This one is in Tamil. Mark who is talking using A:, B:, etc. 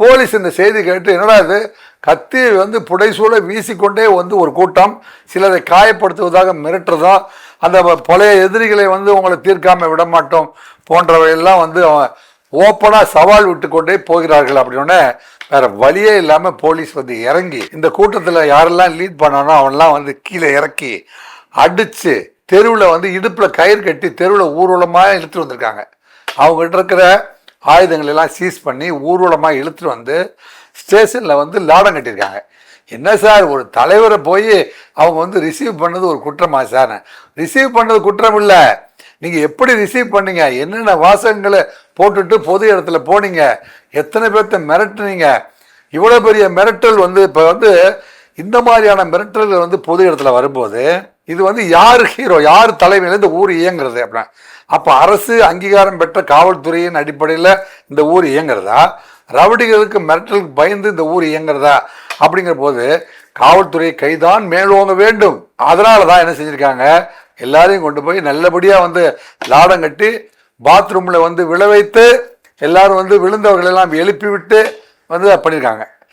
A: போலீஸ் இந்த செய்தி கேட்டு என்னடா இது? கத்தி வந்து புடைசூழ வீசிக்கொண்டே வந்து ஒரு கூட்டம். சிலரை காயப்படுத்துவதாக மிரட்டுறதா? அந்த பழைய எதிரிகளை வந்து உங்களை தீர்க்காமல் விட மாட்டோம் போன்றவையெல்லாம் வந்து அவன் ஓப்பனாக சவால் விட்டு கொண்டே போகிறார்கள் அப்படின்னே வேற வழியே இல்லாமல் போலீஸ் வந்து இறங்கி இந்த கூட்டத்தில் யாரெல்லாம் லீட் பண்ணானோ அவன்லாம் வந்து கீழே இறக்கி அடித்து தெருவில் வந்து இடுப்பில் கயிறு கட்டி தெருவில் ஊர்வலமாக இழுத்துட்டு வந்திருக்காங்க. அவங்ககிட்ட இருக்கிற ஆயுதங்கள் எல்லாம் சீஸ் பண்ணி ஊர்வலமாக இழுத்துட்டு வந்து ஸ்டேஷனில் வந்து லாடம் கட்டியிருக்காங்க. என்ன சார் ஒரு தலைவரை போய் அவங்க வந்து ரிசீவ் பண்ணது ஒரு குற்றமா சார்? ரிசீவ் பண்ணது குற்றம் இல்லை. நீங்கள் எப்படி ரிசீவ் பண்ணீங்க? என்னென்ன வாசகங்களை போட்டுட்டு பொது இடத்துல போனீங்க? எத்தனை பேர்த்த மிரட்டுனீங்க? இவ்வளோ பெரிய மிரட்டல் வந்து இப்போ வந்து இந்த மாதிரியான மிரட்டல்கள் வந்து பொது இடத்துல வரும்போது இது வந்து யார் ஹீரோ யார் தலைமையில் இந்த ஊர் இயங்குறது அப்படின்னா அப்போ அரசு அங்கீகாரம் பெற்ற காவல்துறையின் அடிப்படையில் இந்த ஊர் இயங்குறதா? ரவுடிகளுக்கு மிரட்டலுக்கு பயந்து இந்த ஊர் இயங்குறதா? அப்படிங்கிற போது காவல்துறை கைதான் மேலோங்க வேண்டும். அதனால தான் என்ன செஞ்சுருக்காங்க? எல்லாரையும் கொண்டு போய் நல்லபடியாக வந்து லாடம் கட்டி பாத்ரூமில் வந்து விழ வைத்து எல்லாரும் வந்து விழுந்தவர்களெல்லாம் எழுப்பி விட்டு வந்து பண்ணியிருக்காங்க